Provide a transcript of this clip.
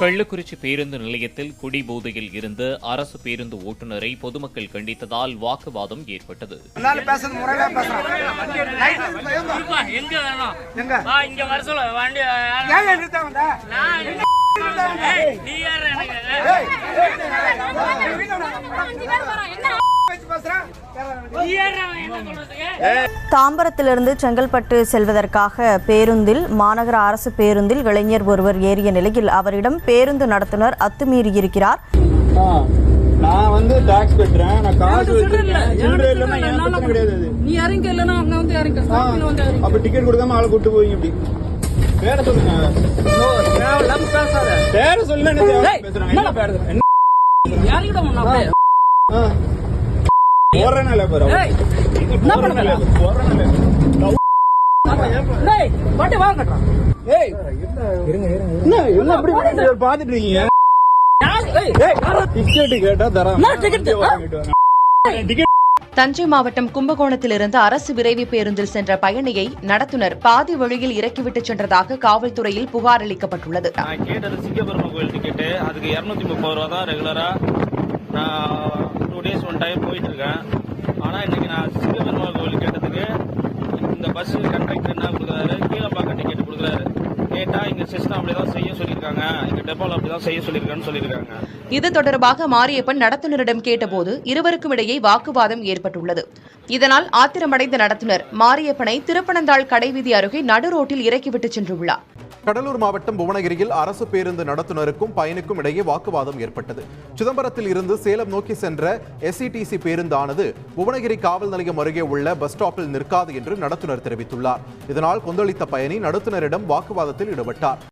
கள்ளக்குறிச்சி பேருந்து நிலையத்தில் குடிபோதையில் இருந்த அரசு பேருந்து ஓட்டுநரை பொதுமக்கள் கண்டித்ததால் வாக்குவாதம் ஏற்பட்டது நீ தாம்பரத்திலிருந்து செங்கல்பட்டு செல்வதற்காக பேருந்தில் மாநகர அரசு பேருந்தில் இளைஞர் ஒருவர் ஏறிய நிலையில் அவரிடம் பேருந்து நடத்துனர் அத்துமீறியிருக்கிறார் ஆ, நான் வந்து டாக்ஸ் கட்டுறேன். நான் காசு வச்சிருக்கேன். கிடையாது நீ இறங்க இல்லைன்னா அங்க வந்து இறங்க அப்ப டிக்கெட் கொடுக்காம ஆளை கூட்டு போவீங்க இப்படி. பேர சொல்லுங்க. பேர சொல்லுங்க என்ன பேசுறாங்க என்ன பேர என்ன? இறங்கிட பாத்துட்டு இருக்கீங்க? டிக்கெட் கேட்டா தரேன். என்ன ticket? டிக்கெட் தஞ்சை மாவட்டம் கும்பகோணத்திலிருந்து அரசு விரைவு பேருந்தில் சென்ற பயணியை நடத்துனர் பாதி வழியில் இறக்கிவிட்டு சென்றதாக காவல்துறையில் புகார் அளிக்கப்பட்டுள்ளது. நான் கேட்டது சிங்கப்பெருமா கோயில் டிக்கெட்டு அதுக்கு இரநூத்தி முப்பது ரூபா தான் ரெகுலரா நான் டூ டேஸ் ஒன் டைம் போயிட்டு இருக்கேன். இன்னைக்கு நான் சிங்கப்பெருமா கோவில் கேட்டதுக்கு இந்த பஸ் கண்டக்டர் என்ன கொடுக்குறாரு? கீழப்பாக்க டிக்கெட் கொடுக்குறாரு. கேட்டா இங்க சிஸ்டம் அப்படிதான் செய்ய சொல்லியிருக்காங்க. இங்க அப்படி அப்படிதான் செய்ய சொல்லியிருக்கான்னு சொல்லியிருக்காங்க. இது தொடர்பாக மாரியப்பன் நடத்துனரிடம் கேட்டபோது இருவருக்கும் இடையே வாக்குவாதம் ஏற்பட்டுள்ளது. இதனால் ஆத்திரமடைந்த நடத்துனர் மாரியப்பனை திருப்பனந்தாள் கடைவீதி அருகே நடு ரோட்டில் இறக்கிவிட்டு சென்றுள்ளார். கடலூர் மாவட்டம் புவனகிரியில் அரசு பேருந்து நடத்துனருக்கும் பயணிக்கும் இடையே வாக்குவாதம் ஏற்பட்டது. சிதம்பரத்தில் இருந்து சேலம் நோக்கி சென்ற எஸ்இடிசி பேருந்தானது புவனகிரி காவல் நிலையம் அருகே உள்ள பஸ் ஸ்டாப்பில் நிற்காது என்று நடத்துனர் தெரிவித்துள்ளார். இதனால் கொந்தளித்த பயணி நடத்துனரிடம் வாக்குவாதத்தில் ஈடுபட்டார்.